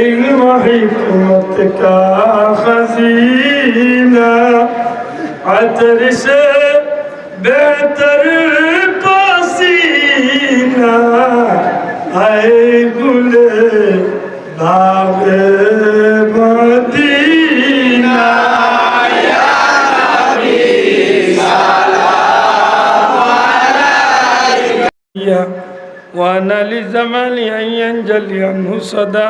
علم حکمت کا خزینہ عطر سے بہتر پسینہ اے گل باغ مدینہ وأنا لزمان أن ينجلي عنه صدى.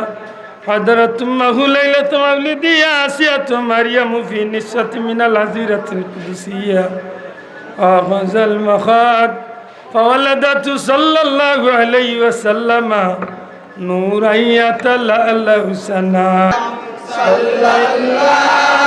حضرت ليلة مولدي آسية مريم في نسة من العزيرة القدسية. أخذ المخاض فولدته صلى الله عليه وسلم نورا يتلألأ سنا يا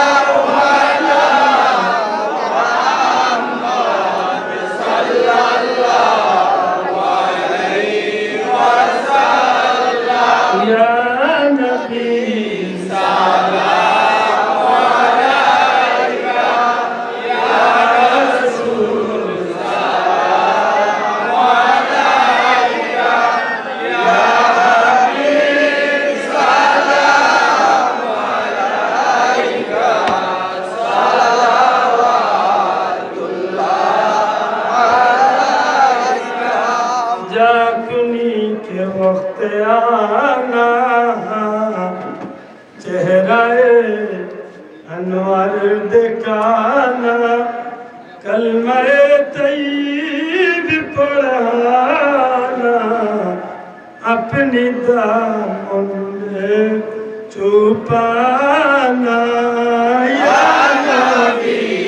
चेहराए अनवर दिखाना कलमए तईब पढ़ाना अपनी दामन में छुपाना। या नबी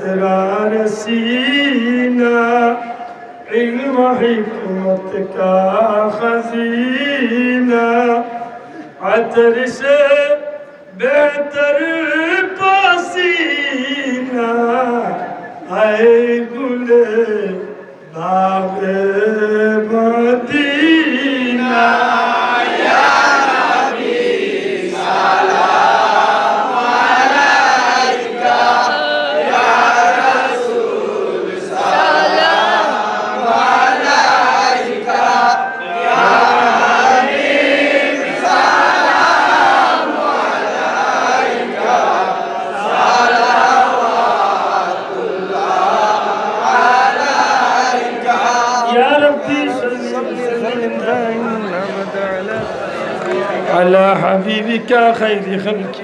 اسرار سینا علم حکمت کا خزینہ عطر سے بہتر پسینہ اے گل باغ مدینہ على حبيبك خير خلق.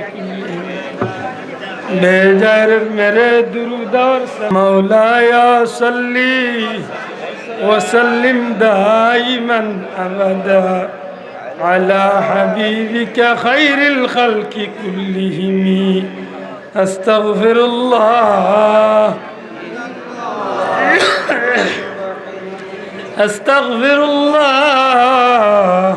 بیجر میرے درودار مولاي صلي وسلم دائما أبدا على حبيبك خير الخلق كلهم. أستغفر الله. أستغفر الله.